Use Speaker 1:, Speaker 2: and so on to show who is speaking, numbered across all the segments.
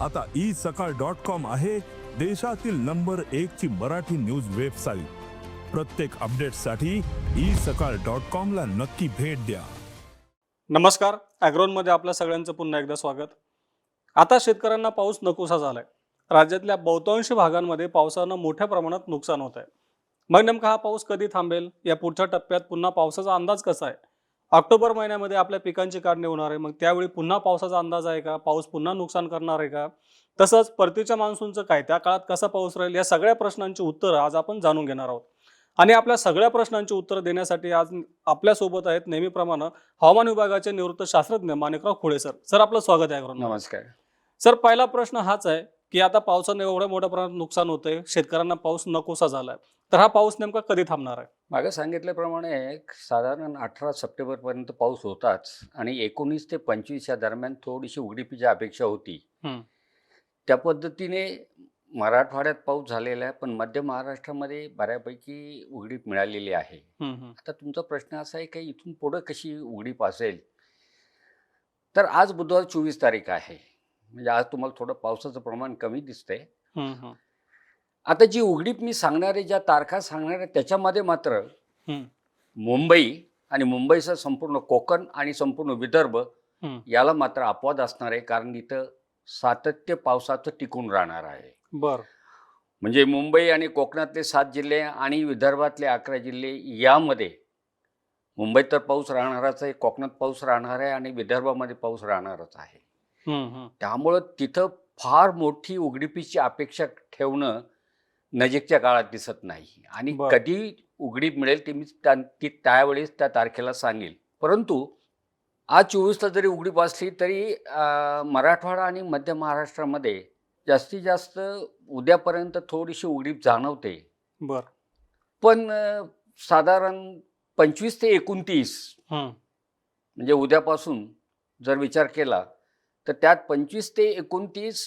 Speaker 1: आता ई सकाळ dot com आहे देशातील नंबर एक ची मराठी न्यूज वेबसाईट. प्रत्येक अपडेटसाठी ई सकाळ डॉट कॉम ला नक्की भेट द्या.
Speaker 2: नमस्कार ॲग्रोनमध्ये आपल्या सगळ्यांचं पुन्हा एकदा स्वागत. आता शेतकऱ्यांना पाऊस नकोसा झालाय. राज्यातल्या बहुतांश भागांमध्ये पावसानं मोठ्या प्रमाणात नुकसान होत आहे मग नेमका हा पाऊस कधी थांबेल? या पुढच्या टप्प्यात पुन्हा पावसाचा अंदाज कसा आहे? ऑक्टोबर महिन्यामध्ये आपल्या पिकांची काढणी होणार आहे. मग त्यावेळी पुन्हा पावसाचा अंदाज आहे का? पाऊस पुन्हा नुकसान करणार आहे का? तसंच परतीच्या मान्सूनचं काय? त्या काळात कसा पाऊस राहील? या सगळ्या प्रश्नांची उत्तरं आज आपण जाणून घेणार आहोत. आणि आपल्या सगळ्या प्रश्नांची उत्तरं देण्यासाठी आज आपल्यासोबत आहेत नेहमीप्रमाणे हवामान विभागाचे निवृत्त शास्त्रज्ञ माणिकराव खुळे सर. सर आपलं स्वागत आहे.
Speaker 3: नमस्कार.
Speaker 2: सर पहिला प्रश्न हाच आहे की आता पावसाने एवढ्या मोठ्या प्रमाणात नुकसान होतंय. शेतकऱ्यांना पाऊस नकोसा झालाय. तर हा पाऊस नेमका कधी थांबणार आहे?
Speaker 3: मागे सांगितल्याप्रमाणे साधारण अठरा सप्टेंबरपर्यंत पाऊस होताच आणि एकोणीस ते पंचवीस या दरम्यान थोडीशी उघडीपीची अपेक्षा होती. त्या पद्धतीने मराठवाड्यात पाऊस झालेला आहे पण मध्य महाराष्ट्रामध्ये बऱ्यापैकी उघडीप मिळालेली आहे. आता तुमचा प्रश्न असा आहे की इथून पुढं कशी उघडीप असेल तर आज बुधवार चोवीस तारीख आहे म्हणजे आज तुम्हाला थोडं पावसाचं प्रमाण कमी दिसतंय. आता जी उघडीप मी सांगणारे ज्या तारखा सांगणार आहे त्याच्यामध्ये मात्र. मुंबई आणि मुंबईचं संपूर्ण कोकण आणि संपूर्ण विदर्भ. याला मात्र अपवाद असणार आहे कारण इथं सातत्य पावसाचं टिकून राहणार आहे
Speaker 2: बर
Speaker 3: म्हणजे मुंबई आणि कोकणातले सात जिल्हे आणि विदर्भातले अकरा जिल्हे यामध्ये मुंबईत तर पाऊस राहणारच आहे कोकणात पाऊस राहणार आहे आणि विदर्भामध्ये पाऊस राहणारच आहे. त्यामुळं तिथं फार मोठी उघडीपीची अपेक्षा ठेवणं नजीकच्या काळात दिसत नाही आणि
Speaker 2: बरं.
Speaker 3: कधी उघडीप मिळेल ते मी त्या- ती त्यावेळेस त्या तारखेला सांगेल परंतु आज चोवीसला जरी उघडीप असली तरी अं, मराठवाडा आणि मध्य महाराष्ट्रामध्ये जास्तीत जास्त उद्यापर्यंत थोडीशी उघडीप जाणवते
Speaker 2: बर
Speaker 3: पण अं, साधारण पंचवीस ते एकोणतीस
Speaker 2: हम्म.
Speaker 3: म्हणजे उद्यापासून जर विचार केला तर त्यात पंचवीस ते एकोणतीस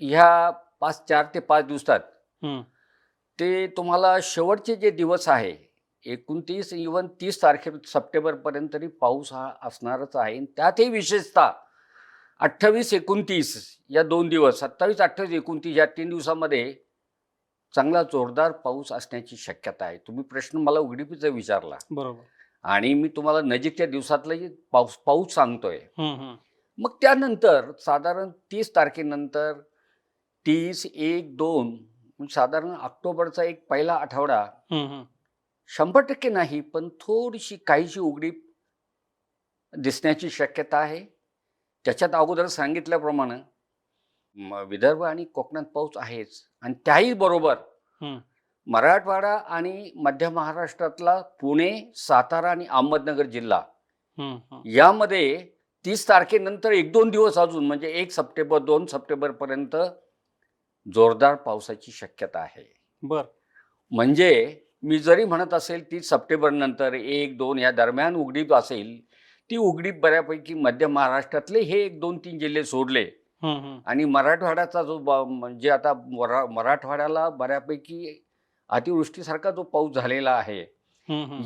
Speaker 3: ह्या पाच चार ते पाच दिवसात. ते तुम्हाला शेवटचे जे दिवस आहे एकोणतीस इवन तीस तारखे सप्टेंबरपर्यंत तरी पाऊस हा असणारच आहे. आणि त्यातही विशेषतः अठ्ठावीस एकोणतीस या दोन दिवस सत्तावीस अठ्ठावीस एकोणतीस या तीन दिवसामध्ये चांगला जोरदार पाऊस असण्याची शक्यता आहे. तुम्ही प्रश्न मला उघडीपीचा विचारला.
Speaker 2: बरोबर.
Speaker 3: आणि मी तुम्हाला नजीकच्या दिवसातलाही पाऊस पाऊस सांगतोय. मग त्यानंतर साधारण तीस तारखेनंतर तीस एक दोन म्हणजे साधारण ऑक्टोबरचा एक पहिला आठवडा. शंभर टक्के नाही पण थोडीशी काहीशी उघडीप दिसण्याची शक्यता आहे त्याच्यात अगोदर सांगितल्याप्रमाणे विदर्भ आणि कोकणात पाऊस आहेच आणि त्याही बरोबर
Speaker 2: हम्म.
Speaker 3: मराठवाडा आणि मध्य महाराष्ट्रातला पुणे सातारा आणि अहमदनगर जिल्हा. यामध्ये तीस तारखेनंतर एक दोन दिवस अजून म्हणजे एक सप्टेंबर दोन सप्टेंबरपर्यंत जोरदार पावसाची शक्यता आहे
Speaker 2: बर
Speaker 3: म्हणजे मी जरी म्हणत असेल तीस सप्टेंबर नंतर एक दोन या दरम्यान उघडीप असेल ती उघडीप बऱ्यापैकी मध्य महाराष्ट्रातले हे एक दोन तीन जिल्हे सोडले. आणि मराठवाड्याचा जो म्हणजे आता मरा मराठवाड्याला बऱ्यापैकी अतिवृष्टीसारखा जो पाऊस झालेला आहे.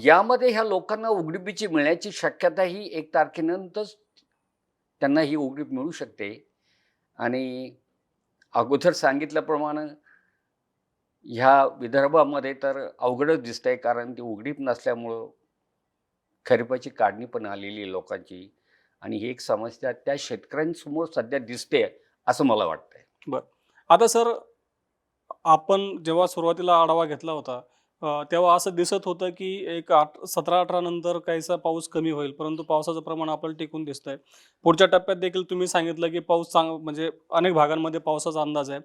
Speaker 3: यामध्ये ह्या लोकांना उघडीपीची मिळण्याची शक्यता ही एक तारखेनंतरच त्यांना ही उघडीप मिळू शकते आणि अगोदर सांगितल्याप्रमाणे ह्या विदर्भामध्ये तर अवघडच दिसतंय कारण ती उघडीप नसल्यामुळं खरीपाची काढणी पण आलेली आहे लोकांची. आणि ही एक समस्या त्या शेतकऱ्यांसमोर सध्या दिसते असं मला वाटतंय.
Speaker 2: आता सर आपण जेव्हा सुरुवातीला आढावा घेतला होता तेव्हा असं दिसत होतं की एक आठ सतरा अठरा नंतर काहीसा पाऊस कमी होईल परंतु पावसाचं प्रमाण आपल्याला टिकून दिसतंय. पुढच्या टप्प्यात देखील तुम्ही सांगितलं की पाऊस चांग म्हणजे अनेक भागांमध्ये पावसाचा अंदाज आहे.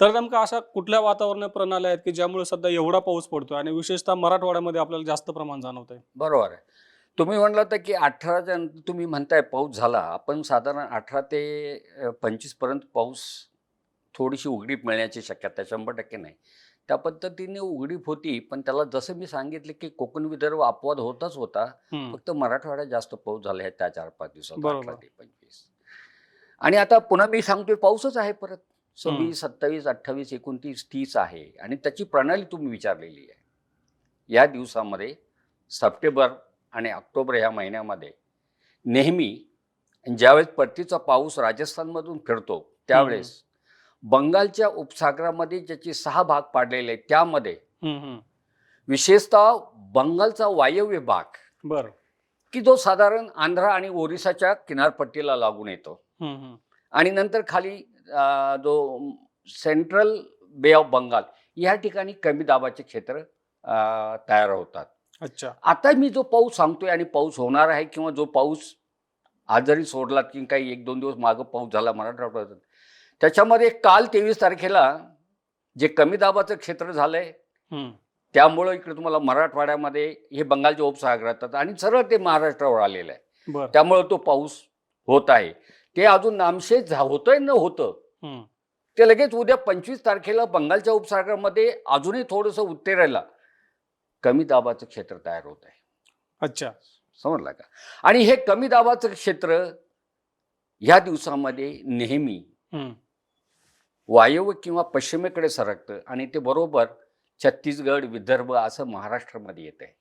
Speaker 2: तर नेमका अशा कुठल्या वातावरण प्रणाल्या आहेत की ज्यामुळे सध्या एवढा पाऊस पडतोय आणि विशेषतः मराठवाड्यामध्ये आपल्याला जास्त प्रमाण जाणवत आहे
Speaker 3: बरोबर आहे. तुम्ही म्हणलं तर की अठराच्या तुम्ही म्हणताय पाऊस झाला. आपण साधारण अठरा ते पंचवीसपर्यंत पाऊस थोडीशी उघडीप मिळण्याची शक्यता शंभर टक्के नाही. त्या पद्धतीने उघडीप होती. पण त्याला जसं मी सांगितलं की कोकण विदर्भ अपवाद होताच होता. फक्त मराठवाड्यात जास्त पाऊस झाला आहे त्या चार पाच दिवसात
Speaker 2: बरोबर.
Speaker 3: अठरा ते पंचवीस. आणि आता पुन्हा मी सांगतोय पाऊसच आहे परत. सव्वीस सत्तावीस अठ्ठावीस एकोणतीस तीस आहे. आणि त्याची प्रणाली तुम्ही विचारलेली आहे. या दिवसामध्ये सप्टेंबर आणि ऑक्टोबर ह्या महिन्यामध्ये नेहमी ज्यावेळेस परतीचा पाऊस राजस्थानमधून फिरतो त्यावेळेस बंगालच्या उपसागरामध्ये ज्याचे सहा भाग पाडलेले आहेत त्यामध्ये. विशेषतः बंगालचा वायव्य भाग
Speaker 2: बर
Speaker 3: की जो साधारण आंध्र आणि ओरिसाच्या किनारपट्टीला लागून येतो. आणि नंतर खाली जो सेंट्रल बे ऑफ बंगाल या ठिकाणी कमी दाबाचे क्षेत्र तयार होतात
Speaker 2: अच्छा
Speaker 3: आता मी जो पाऊस सांगतोय आणि पाऊस होणार आहे किंवा जो पाऊस आज जरी सोडला की काही एक दोन दिवस मागं पाऊस झाला मराठवाड्यात त्याच्यामध्ये काल तेवीस तारखेला जे कमी दाबाचं क्षेत्र झालंय. त्यामुळं इकडे तुम्हाला मराठवाड्यामध्ये हे बंगालच्या उपसागरात आणि सरळ ते महाराष्ट्रावर आलेलं आहे त्यामुळं तो पाऊस होत आहे ते अजून नामशेष झा- होतंय न होतं. ते लगेच उद्या पंचवीस तारखेला बंगालच्या उपसागरामध्ये अजूनही थोडंसं उत्तेरायला कमी दाबाचं क्षेत्र तयार होत आहे
Speaker 2: अच्छा
Speaker 3: समजला का आणि हे कमी दाबाचं क्षेत्र ह्या दिवसामध्ये नेहमी. वायव्य किंवा पश्चिमेकडे सरकतं आणि ते बरोबर छत्तीसगड विदर्भ असं महाराष्ट्रामध्ये येत आहे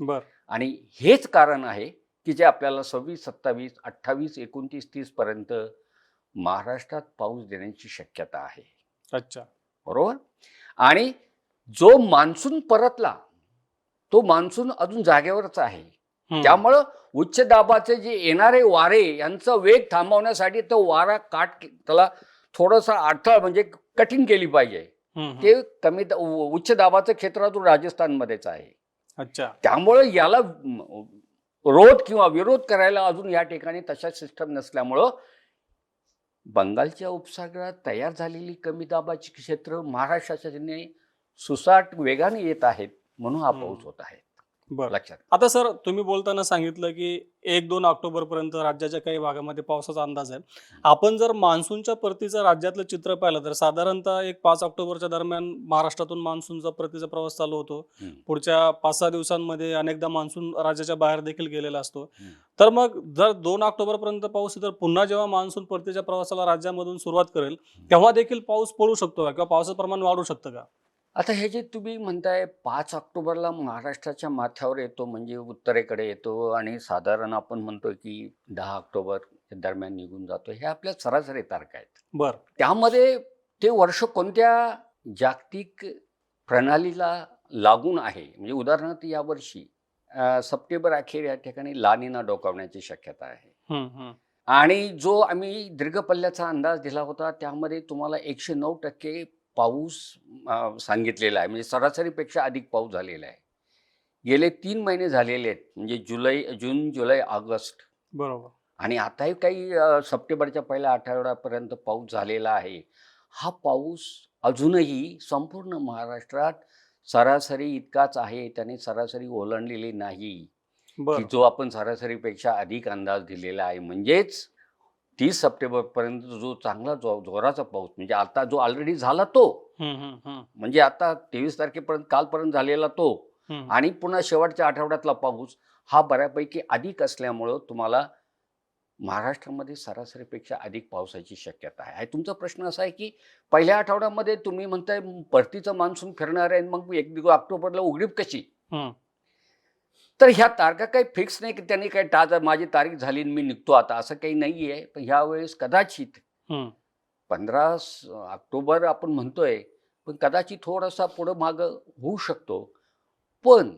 Speaker 2: बर.
Speaker 3: आणि हेच कारण आहे की जे आपल्याला सव्वीस सत्तावीस अठ्ठावीस एकोणतीस तीस पर्यंत महाराष्ट्रात पाऊस देण्याची शक्यता आहे.
Speaker 2: अच्छा.
Speaker 3: बरोबर? आणि जो मान्सून परतला तो मान्सून अजून जागेवरच आहे. त्यामुळं उच्च दाबाचे जे येणारे वारे यांचा वेग थांबवण्यासाठी तो वारा काट त्याला थोडंसं अडथळा म्हणजे कठीण केली पाहिजे. ते कमी उच्च दाबाचं क्षेत्र अजून राजस्थानमध्येच आहे
Speaker 2: अच्छा
Speaker 3: त्यामुळं याला रोध किंवा विरोध करायला अजून या ठिकाणी तशा सिस्टम नसल्यामुळं बंगालच्या उपसागरात तयार झालेली कमी दाबाची क्षेत्र महाराष्ट्राच्या सुसाट वेगाने येत आहेत म्हणून हा. पाऊस होत आहे
Speaker 2: बर.
Speaker 3: लक्षात.
Speaker 2: आता सर तुम्ही बोलताना सांगितलं की एक दोन ऑक्टोबर पर्यंत राज्याच्या काही भागामध्ये पावसाचा अंदाज आहे. आपण जर मान्सूनच्या परतीचं राज्यातलं चित्र पाहिलं तर साधारणतः एक पाच ऑक्टोबरच्या दरम्यान महाराष्ट्रातून मान्सूनचा परतीचा प्रवास चालू होतो. पुढच्या पाच सहा दिवसांमध्ये अनेकदा मान्सून राज्याच्या बाहेर देखील गेलेला असतो. तर मग जर दोन ऑक्टोबर पर्यंत पाऊस तर पुन्हा जेव्हा मान्सून परतीच्या प्रवासाला राज्यामधून सुरुवात करेल तेव्हा देखील पाऊस पडू शकतो का? किंवा पावसाचं प्रमाण वाढू शकतं का?
Speaker 3: आता हे जे तुम्ही म्हणताय पाच ऑक्टोबरला महाराष्ट्राच्या माथ्यावर येतो म्हणजे उत्तरेकडे येतो आणि साधारण आपण म्हणतो की दहा ऑक्टोबर दरम्यान निघून जातो हे आपल्या सरासरी तारखा आहेत.
Speaker 2: बर.
Speaker 3: त्यामध्ये ते वर्ष कोणत्या जागतिक प्रणालीला लागून आहे? म्हणजे उदाहरणार्थ यावर्षी सप्टेंबर अखेर या ठिकाणी लानिना डोकावण्याची शक्यता आहे. आणि जो आम्ही दीर्घ पल्ल्याचा अंदाज दिला होता त्यामध्ये तुम्हाला एकशे नऊ टक्के पाऊस सांगितलेला आहे. म्हणजे सरासरीपेक्षा अधिक पाऊस झालेला आहे. गेले तीन महिने झालेले आहेत. म्हणजे जुलै जून जुलै ऑगस्ट.
Speaker 2: बरोबर.
Speaker 3: आणि आताही काही सप्टेंबरच्या पहिल्या आठवड्यापर्यंत पाऊस झालेला आहे. हा पाऊस अजूनही संपूर्ण महाराष्ट्रात सरासरी इतकाच आहे. त्याने सरासरी ओलांडलेली नाही. की जो आपण सरासरीपेक्षा अधिक अंदाज दिलेला आहे. म्हणजेच तीस सप्टेंबरपर्यंत जो चांगला जो जोराचा पाऊस म्हणजे आता जो ऑलरेडी झाला तो. म्हणजे आता तेवीस तारखेपर्यंत कालपर्यंत झालेला तो. आणि पुन्हा शेवटच्या आठवड्यातला पाऊस हा बऱ्यापैकी अधिक असल्यामुळं तुम्हाला महाराष्ट्रामध्ये सरासरीपेक्षा अधिक पावसाची शक्यता आहे. तुमचा प्रश्न असा आहे की पहिल्या आठवड्यामध्ये तुम्ही म्हणताय परतीचं मान्सून फिरणार आहे मग एक ऑक्टोबरला उघडीप कशी. तर ह्या तारखा काही फिक्स नाही की त्यांनी काही टाज माझी तारीख झाली मी निघतो आता असं काही नाही आहे पण ह्या वेळेस कदाचित. पंधरा ऑक्टोबर आपण म्हणतोय पण कदाचित थोडासा पुढं मागं होऊ शकतो. पण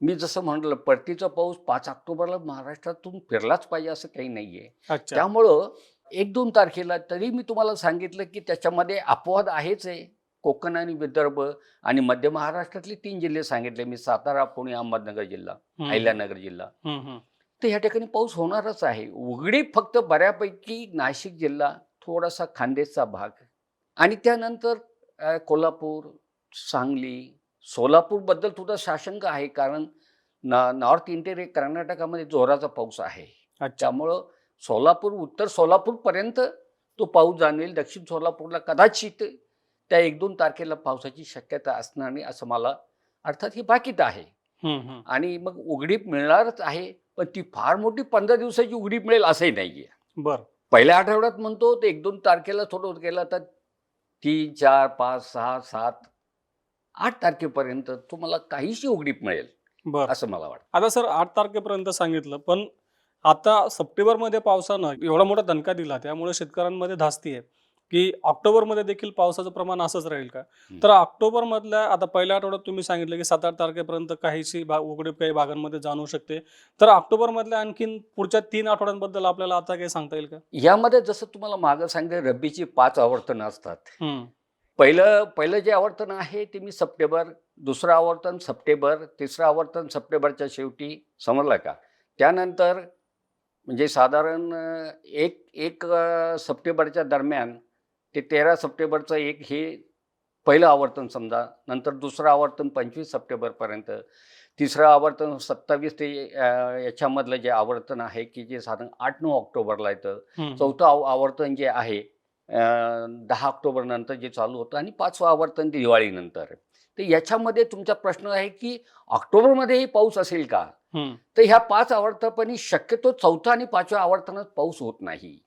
Speaker 3: मी जसं म्हटलं परतीचा पाऊस पाच ऑक्टोबरला महाराष्ट्रातून फिरलाच पाहिजे असं काही नाही आहे त्यामुळं एक दोन तारखेला तरी मी तुम्हाला सांगितलं की त्याच्यामध्ये अपवाद आहेच आहे. कोकण आणि विदर्भ आणि मध्य महाराष्ट्रातले तीन जिल्हे सांगितले. मी सातारा पुणे अहमदनगर जिल्हा अहिल्यानगर जिल्हा. तर ह्या ठिकाणी पाऊस होणारच आहे. उघडी फक्त बऱ्यापैकी नाशिक जिल्हा थोडासा खानदेशचा भाग. आणि त्यानंतर कोल्हापूर सांगली सोलापूरबद्दल तुझा साशंक आहे. कारण नॉर्थ इंटेरियर कर्नाटकामध्ये जोराचा पाऊस आहे. त्यामुळं सोलापूर उत्तर सोलापूरपर्यंत तो पाऊस जाणवेल. दक्षिण सोलापूरला कदाचित त्या एक दोन तारखेला पावसाची शक्यता असणार नाही असं मला अर्थात ही बाकीत आहे. आणि मग उघडीप मिळणारच आहे पण ती फार मोठी पंधरा दिवसाची उघडीप मिळेल असंही नाही आहे
Speaker 2: बर.
Speaker 3: पहिल्या आठवड्यात म्हणतो ते एक दोन तारखेला थोडं गेलं तर तीन चार पाच सहा सात आठ तारखेपर्यंत तुम्हाला काहीशी उघडीप मिळेल
Speaker 2: बर.
Speaker 3: असं मला वाटतं.
Speaker 2: आता सर आठ तारखेपर्यंत सांगितलं पण आता सप्टेंबरमध्ये पावसानं एवढा मोठा दणका दिला त्यामुळे शेतकऱ्यांमध्ये धास्ती आहे. की ऑक्टोबरमध्ये देखील पावसाचं प्रमाण असंच राहील का. तर ऑक्टोबर मधल्या आता पहिल्या आठवड्यात तुम्ही सांगितलं की सात आठ तारखेपर्यंत काहीशी भाग उघडीप काही भागांमध्ये जाणवू शकते. तर ऑक्टोबर मधल्या आणखीन पुढच्या तीन आठवड्यांबद्दल आपल्याला आता काही सांगता येईल का?
Speaker 3: यामध्ये जसं तुम्हाला मागं सांगितलं रब्बीची पाच आवर्तनं असतात. पहिलं पहिलं जे आवर्तन आहे ते मी सप्टेंबर दुसरं आवर्तन सप्टेंबर तिसरं आवर्तन सप्टेंबरच्या शेवटी समजलं का? त्यानंतर म्हणजे साधारण एक एक सप्टेंबरच्या दरम्यान ते तेरा सप्टेंबरचं एक हे पहिलं आवर्तन समजा नंतर दुसरं आवर्तन पंचवीस सप्टेंबरपर्यंत तिसरं आवर्तन सत्तावीस ते याच्यामधलं जे आवर्तन आहे की जे साधारण आठ नऊ ऑक्टोबरला येतं. चौथं आव आवर्तन जे आहे दहा ऑक्टोबर नंतर जे चालू होतं आणि पाचवं आवर्तन दिवाळीनंतर. तर याच्यामध्ये तुमचा प्रश्न आहे की ऑक्टोबरमध्येही पाऊस असेल का? तर ह्या पाच आवर्तपणी शक्यतो चौथा आणि पाचव्या आवर्तनात पाऊस होत नाही.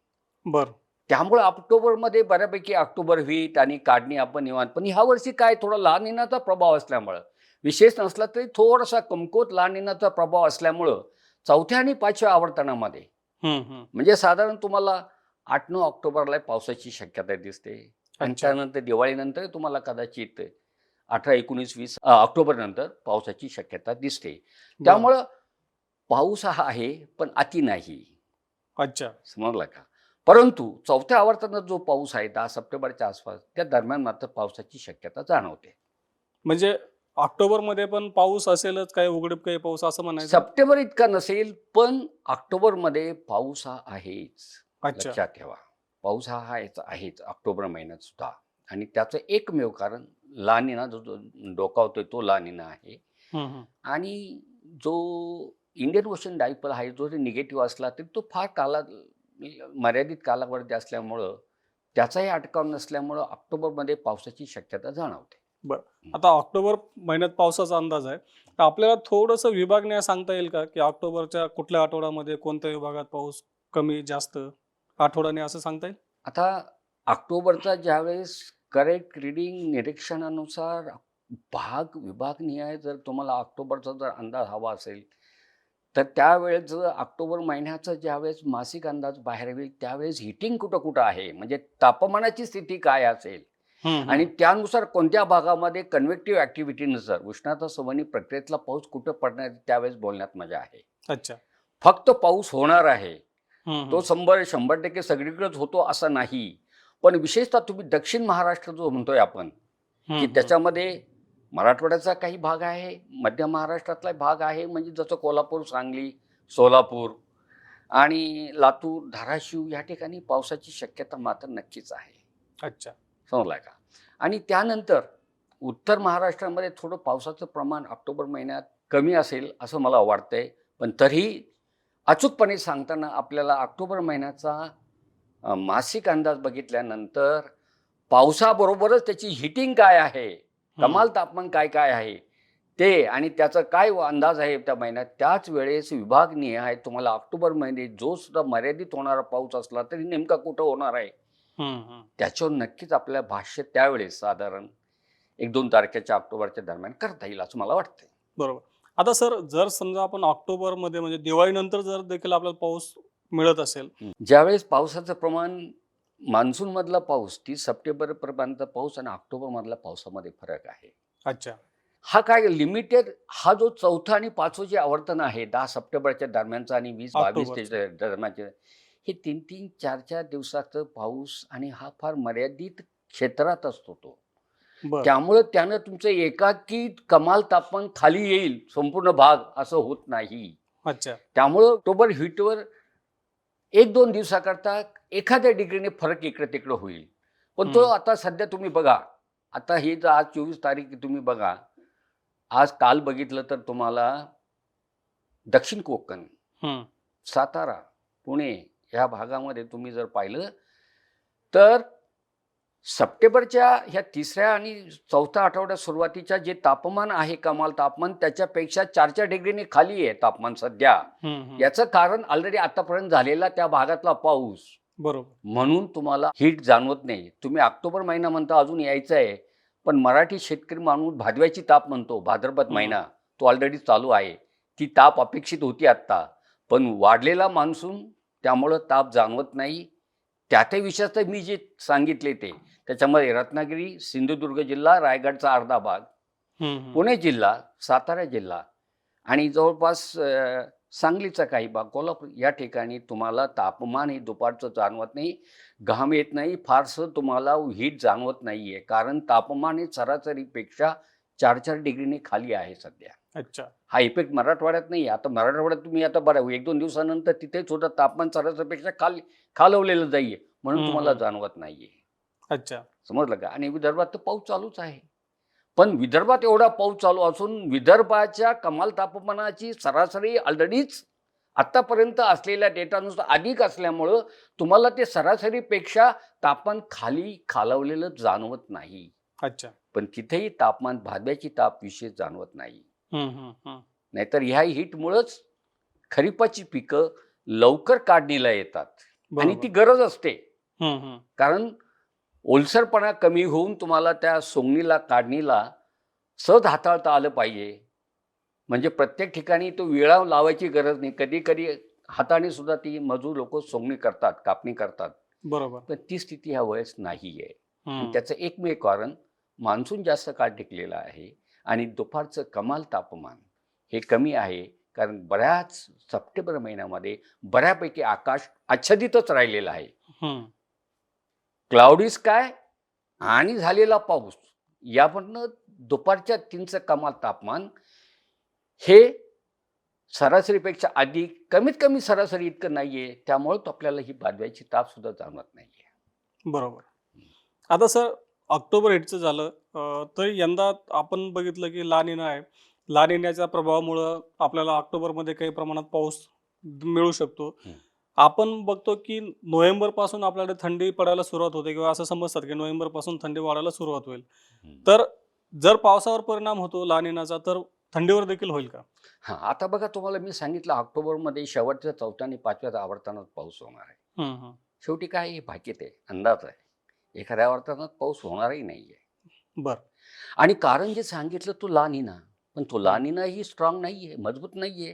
Speaker 2: बरं.
Speaker 3: त्यामुळे ऑक्टोबरमध्ये बऱ्यापैकी ऑक्टोबर व्हीट आणि काढणी आपण निवांत. पण ह्या वर्षी काय? थोडा लहान इनाचा प्रभाव असल्यामुळं. विशेष नसला तरी थोडासा कमकोत लहान इनाचा प्रभाव असल्यामुळं चौथ्या आणि पाचव्या आवर्तनामध्ये. म्हणजे साधारण तुम्हाला आठ नऊ ऑक्टोबरला पावसाची शक्यता दिसते. आणि. त्यानंतर दिवाळीनंतर तुम्हाला कदाचित अठरा एकोणीस वीस ऑक्टोबर नंतर पावसाची शक्यता दिसते. त्यामुळं पाऊस हा आहे पण अति नाही.
Speaker 2: अच्छा.
Speaker 3: समजला का? परंतु चौथ्या आवर्तनात जो पाऊस आहे दहा सप्टेंबरच्या आसपास त्या दरम्यान मात्र पावसाची शक्यता जाणवते.
Speaker 2: म्हणजे ऑक्टोबरमध्ये पण पाऊस असेलच काही उघडीप काही पाऊस असं म्हणायचं?
Speaker 3: सप्टेंबर इतका नसेल पण ऑक्टोबरमध्ये पाऊस हा आहेच.
Speaker 2: अच्छा.
Speaker 3: लक्षात ठेवा. पाऊस हा आहेच आहेच ऑक्टोबर महिन्यात सुद्धा. आणि त्याचं एकमेव कारण लानिना जो जो डोकावतोय तो लानिना आहे.
Speaker 2: हम्म, हम्म,
Speaker 3: आणि जो इंडियन ओशन डायपल आहे जो निगेटिव्ह असला तरी तो फार काला मर्यादित कालावधी असल्यामुळं त्याचाही अटकाव नसल्यामुळं ऑक्टोबरमध्ये पावसाची शक्यता जाणवते.
Speaker 2: आता ऑक्टोबर महिन्यात पावसाचा अंदाज आहे. तर आपल्याला थोडस विभागण्या सांगता येईल का की ऑक्टोबरच्या कुठल्या आठवड्यामध्ये कोणत्या विभागात पाऊस कमी जास्त आठवड्याने असं सांगता येईल?
Speaker 3: आता ऑक्टोबरचा ज्यावेळेस करेक्ट रिडिंग निरीक्षणानुसार भाग विभागनिहाय जर तुम्हाला ऑक्टोबरचा जर अंदाज हवा असेल तर त्यावेळेस जर ऑक्टोबर महिन्याचा ज्यावेळेस मासिक अंदाज बाहेर येईल त्यावेळेस हिटिंग कुठं कुठं आहे? म्हणजे तापमानाची स्थिती काय असेल? आणि त्यानुसार कोणत्या भागामध्ये कन्व्हेक्टिव्ह ॲक्टिव्हिटीनुसार उष्णता सवनी प्रक्रियेतला पाऊस कुठं पडणार? त्यावेळेस बोलण्यात मजा आहे.
Speaker 2: अच्छा.
Speaker 3: फक्त पाऊस होणार आहे. तो शंभर शंभर टक्के सगळीकडेच होतो असं नाही. पण विशेषतः तुम्ही दक्षिण महाराष्ट्र जो म्हणतोय आपण की त्याच्यामध्ये मराठवाड्याचा काही भाग आहे मध्य महाराष्ट्रातला भाग आहे म्हणजे जसं कोल्हापूर सांगली सोलापूर आणि लातूर धाराशिव या ठिकाणी पावसाची शक्यता मात्र नक्कीच आहे.
Speaker 2: अच्छा.
Speaker 3: समजला का? आणि त्यानंतर उत्तर महाराष्ट्रामध्ये थोडं पावसाचं प्रमाण ऑक्टोबर महिन्यात कमी असेल असं मला वाटतंय पण तरीही अचूकपणे सांगताना आपल्याला ऑक्टोबर महिन्याचा मासिक अंदाज बघितल्यानंतर पावसाबरोबरच त्याची हिटिंग काय आहे? कमाल तापमान काय काय आहे? ते आणि त्याचा काय अंदाज आहे त्या महिन्यात? त्याच वेळेस विभागनीय आहे तुम्हाला ऑक्टोबर महिन्यात जो सुद्धा मर्यादित होणारा पाऊस असला तरी नेमका कुठं होणार आहे. त्याच्यावर नक्कीच आपल्या भाष्य त्यावेळेस साधारण एक दोन तारखेच्या ऑक्टोबरच्या दरम्यान करता येईल असं मला वाटतंय.
Speaker 2: बरोबर. आता सर जर समजा आपण ऑक्टोबरमध्ये म्हणजे दिवाळीनंतर जर देखील आपल्याला पाऊस मिळत असेल
Speaker 3: ज्यावेळेस पावसाचं प्रमाण मान्सून मधला पाऊस तीस सप्टेंबर पर्यंत पाऊस आणि ऑक्टोबर मधल्या पावसामध्ये फरक आहे.
Speaker 2: अच्छा.
Speaker 3: हा काय लिमिटेड हा जो चौथा आणि पाचवं जे आवर्तन आहे दहा सप्टेंबरच्या दरम्यानचा आणि वीस बावीस. दरम्यानचे हे तीन तीन चार चार दिवसाचं पाऊस आणि हा फार मर्यादित क्षेत्रात असतो तो. त्यामुळं त्यानं तुमचं एकाकी कमाल तापमान खाली येईल संपूर्ण भाग असं होत नाही.
Speaker 2: अच्छा.
Speaker 3: त्यामुळं ऑक्टोबर हीटवर एक दोन दिवसाकरता एखाद्या डिग्रीने फरक इकडे तिकडे होईल. पण तो. आता सध्या तुम्ही बघा. आता हे जर आज चोवीस तारीख तुम्ही बघा. आज काल बघितलं तर तुम्हाला दक्षिण कोकण सातारा पुणे ह्या भागामध्ये तुम्ही जर पाहिलं तर सप्टेंबरच्या ह्या तिसऱ्या आणि चौथ्या आठवड्यात सुरुवातीच्या जे तापमान आहे कमाल तापमान त्याच्यापेक्षा चार चार डिग्रीने खाली आहे तापमान सध्या. याचं कारण ऑलरेडी आतापर्यंत झालेला त्या भागातला पाऊस.
Speaker 2: बरोबर.
Speaker 3: म्हणून तुम्हाला हीट जाणवत नाही. तुम्ही ऑक्टोबर महिना म्हणता अजून यायचा आहे पण मराठी शेतकरी माणूस भादव्याची ताप म्हणतो भाद्रपद. महिना तो ऑलरेडी चालू आहे. ती ताप अपेक्षित होती आत्ता पण वाढलेला मान्सून त्यामुळं ताप जाणवत नाही. त्यातही विशेषतः मी जे सांगितले ते त्याच्यामध्ये रत्नागिरी सिंधुदुर्ग जिल्हा रायगडचा अर्धा भाग. पुणे जिल्हा सातारा जिल्हा आणि जवळपास सांगलीचा काही भाग कोल्हापूर या ठिकाणी तुम्हाला तापमान हे दुपारचं जाणवत नाही घाम येत नाही फारसं तुम्हाला हीट जाणवत नाही आहे कारण तापमान हे सरासरीपेक्षा चार चार डिग्रीने खाली आहे सध्या
Speaker 2: अच्छा.
Speaker 3: हा इफेक्ट मराठवाड्यात नाही आता मराठवाड्यात तुम्ही आता बरं एक दोन दिवसानंतर तिथे सुद्धा तापमान सरासरीपेक्षा खाली खालवलेलं जाईये म्हणून. तुम्हाला जाणवत नाहीये.
Speaker 2: अच्छा.
Speaker 3: समजलं का? आणि विदर्भात तर पाऊस चालूच आहे. पण विदर्भात एवढा पाऊस चालू असून विदर्भाच्या कमाल तापमानाची सरासरी ऑलरेडीच आत्तापर्यंत असलेल्या डेटानुसार अधिक असल्यामुळं तुम्हाला ते सरासरीपेक्षा तापमान खाली खालवलेलं जाणवत नाही.
Speaker 2: अच्छा.
Speaker 3: पण तिथेही तापमान भाद्याची ताप विशेष जाणवत नाही. नाहीतर ह्या हीटमुळंच खरीपाची पिकं लवकर काढणीला येतात. आणि. ती गरज असते. कारण ओलसरपणा कमी होऊन तुम्हाला त्या सोंगणीला काढणीला सहज हाताळता आलं पाहिजे. म्हणजे प्रत्येक ठिकाणी तो वेळा लावायची गरज नाही. कधी कधी हाताने सुद्धा ती मजूर लोक सोंगणी करतात कापणी करतात.
Speaker 2: बरोबर.
Speaker 3: पण ती स्थिती ह्या वेळेस नाही आहे त्याचं एकमेव कारण मान्सून जास्त काळ टिकलेला आहे. आणि दुपारचं कमाल तापमान हे कमी आहे कारण बऱ्याच सप्टेंबर महिन्यामध्ये बऱ्यापैकी आकाश आच्छादितच राहिलेलं आहे.
Speaker 2: हम्म.
Speaker 3: क्लाउडी स्काय आणि झालेला पाऊस यामधनं दुपारच्या तीनचं कमाल तापमान हे सरासरीपेक्षा अधिक कमीत कमी सरासरी इतकं नाहीये त्यामुळे तो आपल्याला ही बादव्याची ताप सुद्धा जाणवत नाहीये.
Speaker 2: बरोबर. आता सर ऑक्टोबर एटचं झालं तर यंदा आपण बघितलं की लानिना आहे. लानिन्याच्या प्रभावामुळं आपल्याला ऑक्टोबरमध्ये काही प्रमाणात पाऊस मिळू शकतो. आपण बघतो की नोव्हेंबरपासून आपल्याकडे थंडी पडायला सुरुवात होते किंवा असं समजतात की नोव्हेंबरपासून थंडी वाढायला सुरुवात होईल. तर जर पावसावर परिणाम होतो लानिनाचा तर थंडीवर देखील होईल का?
Speaker 3: हा आता बघा तुम्हाला मी सांगितलं ऑक्टोबरमध्ये शेवटच्या चौथ्या आणि पाचव्या आवर्तनात पाऊस होणार आहे. शेवटी काय हे भाकीत आहे अंदाज आहे. एखाद्या आवर्तनात पाऊस होणारही नाहीये.
Speaker 2: बर.
Speaker 3: आणि कारण जे सांगितलं तो लानिना पण तो लानिना ही स्ट्रॉंग नाहीये मजबूत नाहीये.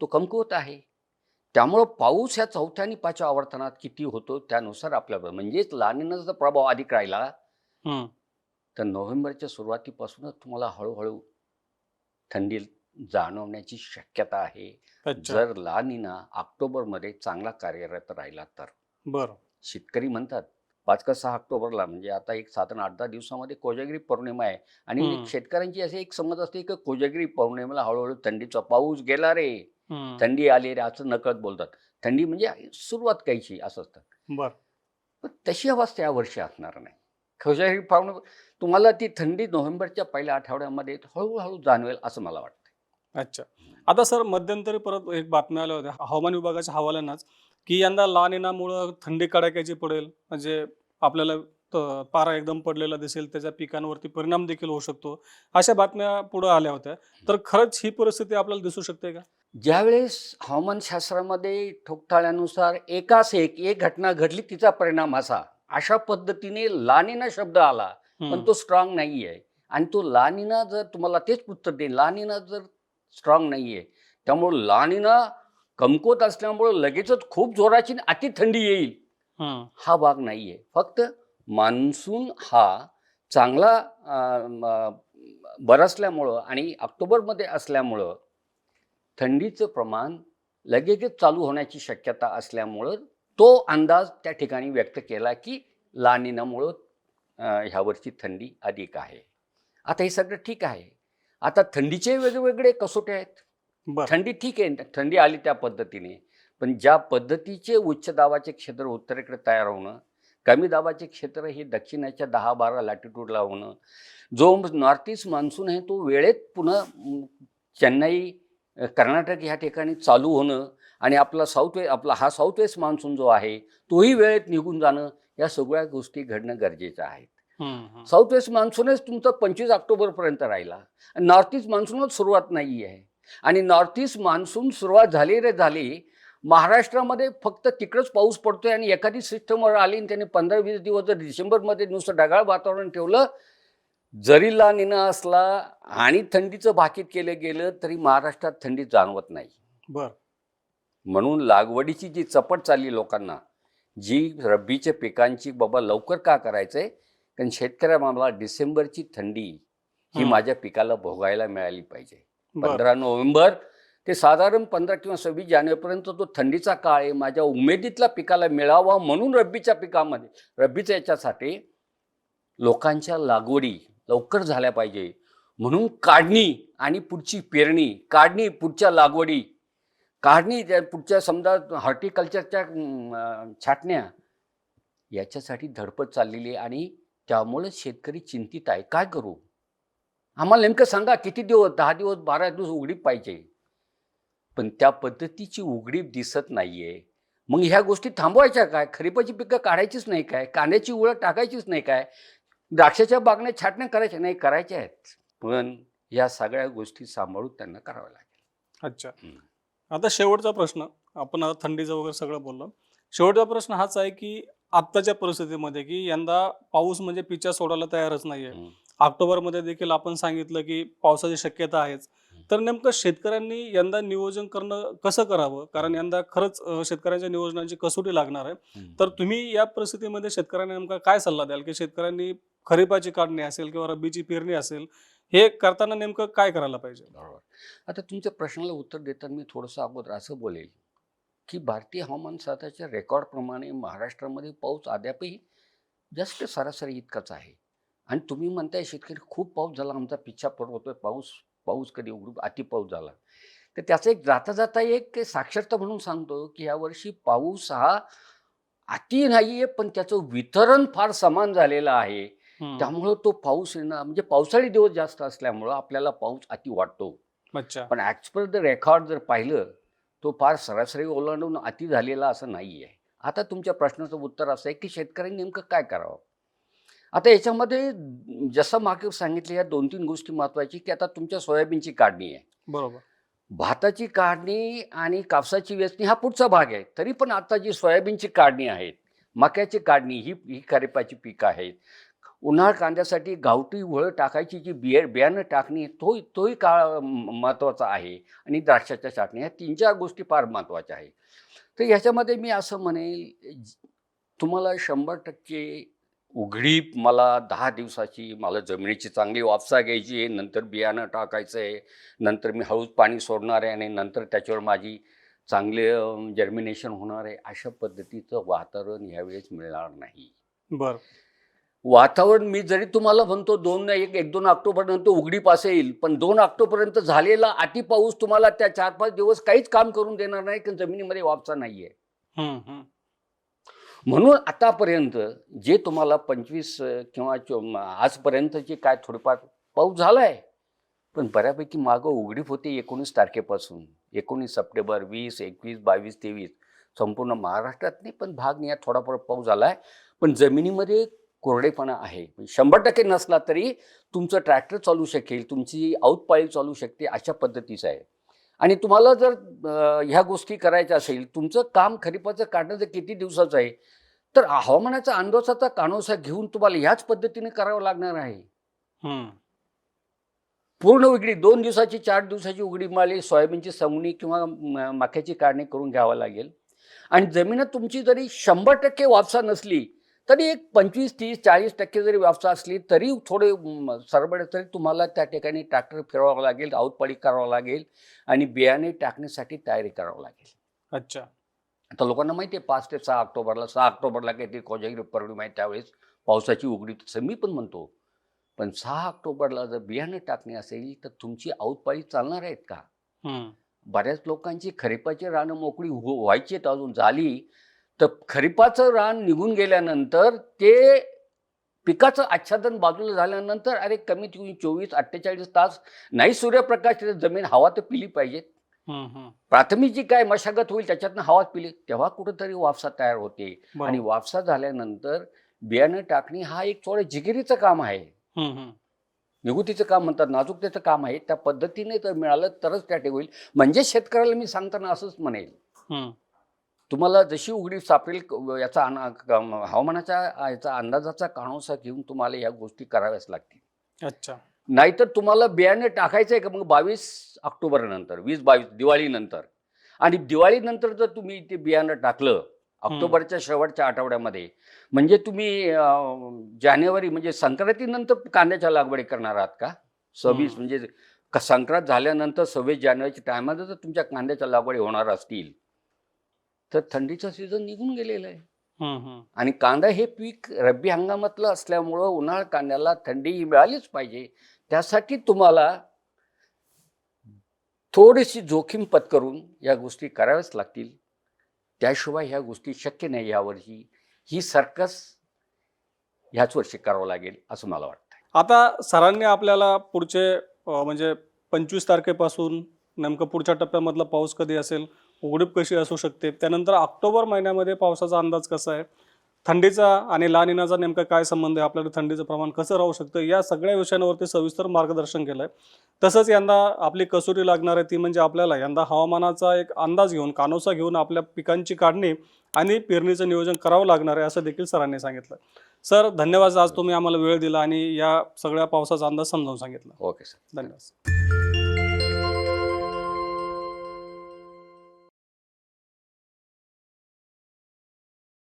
Speaker 3: तो कमकुवत आहे. त्यामुळं पाऊस ह्या चौथ्या आणि पाचव्या आवर्तनात किती होतो त्यानुसार आपल्याला म्हणजेच लानिनाचा प्रभाव अधिक राहिला. तर नोव्हेंबरच्या सुरुवातीपासूनच तुम्हाला हळूहळू थंडी जाणवण्याची शक्यता आहे. जर लानिना ऑक्टोबरमध्ये चांगला कार्यरत राहिला तर.
Speaker 2: बर.
Speaker 3: शेतकरी म्हणतात पाच का सहा ऑक्टोबरला म्हणजे आता एक साधारण आठ दहा दिवसामध्ये कोजागिरी पौर्णिमा आहे. आणि. शेतकऱ्यांची असे एक समज असते की कोजागिरी पौर्णिमेला हळूहळू थंडीचा पाऊस गेला रे. थंडी आली रे असं नकळत बोलतात. थंडी म्हणजे सुरुवात कायची असं असतं.
Speaker 2: बर.
Speaker 3: पण तशी अवस्था या वर्षी असणार नाही. कोजागिरी पौर्णिमा तुम्हाला ती थंडी नोव्हेंबरच्या पहिल्या आठवड्यामध्ये हळूहळू जाणवेल असं मला वाटतं
Speaker 2: अच्छा. आता सर मध्यंतरी परत एक बातम्या आल्या होत्या हवामान विभागाच्या हवाल्यानंच की यंदा लानिनामुळं थंडी कडाक्याची पडेल. म्हणजे आपल्याला पारा एकदम पडलेला दिसेल त्याच्या पिकांवरती परिणाम देखील होऊ शकतो. अशा बातम्या पुढे आल्या होत्या. तर खरंच ही परिस्थिती आपल्याला दिसू शकते का?
Speaker 3: ज्यावेळेस हवामानशास्त्रामध्ये ठोकताळ्यानुसार एकास एक एक घटना घडली तिचा परिणाम असा. अशा पद्धतीने लानिना शब्द आला पण. तो स्ट्रॉंग नाही आहे आणि तो लानिना जर तुम्हाला तेच उत्तर देईन लानिना जर स्ट्रॉंग नाही आहे त्यामुळे लानिना कमकुवत असल्यामुळं लगेचच खूप जोराची आणि अति थंडी येईल. हा. भाग नाही आहे फक्त मान्सून हा चांगला बरसल्यामुळं आणि ऑक्टोबरमध्ये असल्यामुळं थंडीचं प्रमाण लगेचच चालू होण्याची शक्यता असल्यामुळं तो अंदाज त्या ठिकाणी व्यक्त केला की लानिनामुळं ह्यावरची थंडी अधिक आहे. आता हे सगळं ठीक आहे. आता थंडीचे वेगवेगळे कसोटे आहेत? थंडी ठीक आहे थंडी आली त्या पद्धतीने. पण ज्या पद्धतीचे उच्च दाबाचे क्षेत्र उत्तरेकडे तयार होणं कमी दाबाचे क्षेत्र हे दक्षिणेच्या दहा बारा लॅटिट्यूडला होणं जो नॉर्थ ईस्ट मान्सून आहे तो वेळेत पुन्हा चेन्नई कर्नाटक ह्या ठिकाणी चालू होणं आणि आपला साऊथ वे आपला हा साऊथ वेस्ट मान्सून जो आहे तोही वेळेत निघून जाणं या सगळ्या गोष्टी घडणं गरजेचं आहे. साऊथ वेस्ट मान्सूनच तुमचा पंचवीस ऑक्टोबरपर्यंत राहिला. आणि नॉर्थ ईस्ट मान्सूनच सुरुवात नाही आहे आणि नॉर्थ ईस्ट मान्सून सुरुवात झाली रे झाली. महाराष्ट्रामध्ये फक्त तिकडंच पाऊस पडतोय आणि एखादी सिस्टमवर आली आणि त्याने पंधरा वीस दिवस जर डिसेंबरमध्ये नुसतं ढगाळ वातावरण ठेवलं जरी लानिना असला आणि थंडीचं भाकीत केलं गेलं तरी महाराष्ट्रात थंडी जाणवत नाही.
Speaker 2: बर.
Speaker 3: म्हणून लागवडीची जी चपट चालली लोकांना जी रब्बीच्या पिकांची बाबा लवकर का करायचं आहे कारण शेतकऱ्या मला डिसेंबरची थंडी ही. माझ्या पिकाला भोगायला मिळाली पाहिजे. पंधरा नोव्हेंबर ते साधारण पंधरा किंवा सव्वीस जानेवारीपर्यंत तो थंडीचा काळ आहे. माझ्या उमेदीतला पिकाला मिळावा म्हणून रब्बीच्या पिकामध्ये रब्बीच्या याच्यासाठी लोकांच्या लागवडी लवकर झाल्या पाहिजे. म्हणून काढणी आणि पुढची पेरणी काढणी पुढच्या लागवडी काढणी त्या पुढच्या समजा हॉर्टिकल्चरच्या छाटण्या याच्यासाठी धडपड चाललेली आहे आणि त्यामुळे शेतकरी चिंतित आहे. काय करू? आम्हाला नेमकं सांगा किती दिवस दहा दिवस बारा दिवस उघडीप पाहिजे? पण त्या पद्धतीची उघडीप दिसत नाहीये. मग ह्या गोष्टी थांबवायच्या काय? खरीपाची पिकं काढायचीच नाही काय? कांद्याची उळं टाकायचीच नाही काय? द्राक्षाच्या बागण्या छाटण्या करायच्या नाही करायच्या आहेत. पण या सगळ्या गोष्टी सांभाळून त्यांना कराव्या लागेल.
Speaker 2: अच्छा. आता शेवटचा प्रश्न आपण आता थंडीचं वगैरे सगळं बोललो. शेवटचा प्रश्न हाच आहे की आत्ताच्या परिस्थितीमध्ये की यंदा पाऊस म्हणजे पिच्या सोडायला तयारच नाहीये. ऑक्टोबरमध्ये देखील आपण सांगितलं की पावसाची शक्यता आहेच. तर नेमकं शेतकऱ्यांनी यंदा नियोजन करणं कसं करावं? कारण यंदा खरंच शेतकऱ्यांच्या नियोजनाची कसोटी लागणार आहे. तर तुम्ही या परिस्थितीमध्ये शेतकऱ्यांना नेमका काय सल्ला द्याल? की शेतकऱ्यांनी खरीपाची काढणी असेल किंवा रब्बीची पेरणी असेल हे करताना नेमकं काय करायला पाहिजे?
Speaker 3: बरोबर. आता तुमच्या प्रश्नाला उत्तर देताना मी थोडंसं अगोदर असं बोलेल की भारतीय हवामान खात्याच्या रेकॉर्डप्रमाणे महाराष्ट्रामध्ये पाऊस अद्यापही जस्ट सरासरी इतकाच आहे. आणि तुम्ही म्हणताय शेतकरी खूप पाऊस झाला आमचा पिच्छा पडवतोय पाऊस पाऊस कधी उघडू अति पाऊस झाला. तर त्याचं एक जाता जाता एक साक्षरता म्हणून सांगतो की यावर्षी पाऊस हा अति नाही आहे पण त्याचं वितरण फार समान झालेलं आहे. त्यामुळं तो पाऊस येणं म्हणजे पावसाळी दिवस जास्त असल्यामुळं आपल्याला पाऊस अति वाटतो. पण ॲज पर द रेकॉर्ड जर पाहिलं तो फार सरासरी ओलांडून अति झालेला असं नाही आहे आता तुमच्या प्रश्नाचं उत्तर असं आहे की शेतकऱ्यांनी नेमकं काय करावं? आता याच्यामध्ये जसं मागे सांगितलं या दोन तीन गोष्टी महत्त्वाची की आता तुमच्या सोयाबीनची काढणी आहे.
Speaker 2: बरोबर.
Speaker 3: भाताची काढणी आणि कापसाची वेचणी हा पुढचा भाग आहे. तरी पण आता जी सोयाबीनची काढणी आहे मक्याची काढणी ही ही खरीपाची पिकं आहेत उन्हाळ कांद्यासाठी गावठी वळ टाकायची जी बिया बियाणं टाकणी तो तोही काळ महत्त्वाचा आहे आणि द्राक्षाच्या छाटणी ह्या तीन चार गोष्टी फार महत्त्वाच्या आहेत तर ह्याच्यामध्ये मी असं म्हणेल तुम्हाला शंभर टक्के उघडीप मला दहा दिवसाची मला जमिनीची चांगली वापसा घ्यायची आहे नंतर बियाणं टाकायचं आहे नंतर मी हळूच पाणी सोडणार आहे आणि नंतर त्याच्यावर माझी चांगले जर्मिनेशन होणार आहे अशा पद्धतीचं वातावरण यावेळेस मिळणार नाही.
Speaker 2: बर.
Speaker 3: वातावरण मी जरी तुम्हाला म्हणतो दोन एक एक दोन ऑक्टोबरनंतर उघडीप असेल पण दोन ऑक्टोबरपर्यंत झालेला अति पाऊस तुम्हाला त्या चार पाच दिवस काहीच काम करून देणार नाही कारण जमिनीमध्ये वापसा नाही आहे. म्हणून आतापर्यंत जे तुम्हाला पंचवीस किंवा चो आजपर्यंतचे काय थोडेफार पाऊस झाला आहे पण बऱ्यापैकी मागं उघडीप होते एकोणीस तारखेपासून. एकोणीस सप्टेंबर वीस एकवीस बावीस तेवीस. संपूर्ण महाराष्ट्रात नाही पण भाग नाही थोडाफार पाऊस झाला आहे पण जमिनीमध्ये कोरडेपणा आहे. शंभर टक्के नसला तरी तुमचं ट्रॅक्टर चालू शकेल तुमची आऊतपाळी चालू शकते अशा पद्धतीचं आहे. आणि तुम्हाला जर ह्या गोष्टी करायच्या असेल तुमचं काम खरीपाचं काढणं जर किती दिवसाचं आहे? तर हवामानाचा अंदाजाचा कानोसा घेऊन तुम्हाला ह्याच पद्धतीने करावं लागणार आहे. पूर्ण उघडी दोन दिवसाची चार दिवसाची उघडी माळी सोयाबीनची सवणी किंवा मक्याची काढणी करून घ्यावं लागेल. आणि जमिनात तुमची जरी शंभर टक्के वापसा नसली तरी एक पंचवीस तीस चाळीस टक्के जरी वापसा असली तरी थोडे सरबड तरी तुम्हाला त्या ठिकाणी ट्रॅक्टर फिरवावं लागेल आऊतपाळी करावं लागेल आणि बियाणे टाकण्यासाठी तयारी करावं लागेल.
Speaker 2: अच्छा.
Speaker 3: आता लोकांना माहिती आहे पाच ते सहा ऑक्टोबरला सहा ऑक्टोबरला काहीतरी कोजागिरी पौर्णिमा आहे त्यावेळेस पावसाची उघडी तसं मी पण म्हणतो. पण सहा ऑक्टोबरला जर बियाणं टाकणे असेल तर तुमची आऊतपाळी चालणार आहेत का. बऱ्याच लोकांची खरीपाची रानं मोकळी व्हायची अजून झाली. तर खरीपाचं रान निघून गेल्यानंतर ते पिकाचं आच्छादन बाजूला झाल्यानंतर अरे कमीत कमी चोवीस अठ्ठेचाळीस तास नाही सूर्यप्रकाश जमीन हवा तर पिली पाहिजे. प्राथमिक जी काय मशागत होईल त्याच्यातनं हवा पिली तेव्हा कुठंतरी वापसा तयार होते आणि. वापसा झाल्यानंतर बियाणं टाकणी हा एक थोडं जिगिरीचं काम आहे. निगुतीचं काम म्हणतात नाजूकतेचं काम आहे त्या पद्धतीने जर मिळालं तरच त्या होईल म्हणजे शेतकऱ्याला मी सांगताना असंच म्हणेल. तुम्हाला जशी उघडी सापडेल याचा हवामानाच्या याचा अंदाजाचा कानोसा घेऊन तुम्हाला या गोष्टी कराव्याच लागतील.
Speaker 2: अच्छा.
Speaker 3: नाहीतर तुम्हाला बियाणे टाकायचं आहे का मग बावीस ऑक्टोबर नंतर वीस बावीस दिवाळीनंतर आणि दिवाळीनंतर जर तुम्ही ते बियाणं टाकलं ऑक्टोबरच्या शेवटच्या आठवड्यामध्ये म्हणजे तुम्ही जानेवारी म्हणजे संक्रांतीनंतर कांद्याच्या लागवडी करणार आहात का? सव्वीस. म्हणजे संक्रांत झाल्यानंतर सव्वीस जानेवारीच्या टायमात जर तुमच्या कांद्याच्या लागवडी होणार असतील तर थंडीचं सीझन निघून गेलेलं आहे. आणि कांदा हे पीक रब्बी हंगामातलं असल्यामुळं उन्हाळ कांद्याला थंडी मिळालीच पाहिजे. त्यासाठी तुम्हाला थोडीशी जोखीम पत्करून या गोष्टी कराव्याच लागतील. त्याशिवाय ह्या गोष्टी शक्य नाही यावर्षी. ही सर्कस ह्याच वर्षी करावं लागेल असं मला वाटतं
Speaker 2: आता सरांनी आपल्याला पुढचे म्हणजे पंचवीस तारखेपासून नेमकं पुढच्या टप्प्यामधला पाऊस कधी असेल उघडीप कशी असू शकते? त्यानंतर ऑक्टोबर महिन्यामध्ये पावसाचा अंदाज कसा आहे? थंडीचा आणि लानिनाचा नेमका काय संबंध आहे? आपल्याकडे थंडीचं प्रमाण कसं राहू शकतं? या सगळ्या विषयांवरती सविस्तर मार्गदर्शन केलं आहे तसंच यंदा आपली कसोटी लागणार आहे ती म्हणजे आपल्याला यंदा हवामानाचा एक अंदाज घेऊन कानोसा घेऊन आपल्या पिकांची काढणी आणि पेरणीचं नियोजन करावं लागणार आहे असं देखील सरांनी सांगितलं. सर धन्यवाद. आज तुम्ही आम्हाला वेळ दिला आणि या सगळ्या पावसाचा अंदाज समजावून सांगितला.
Speaker 3: Okay sir.
Speaker 2: धन्यवाद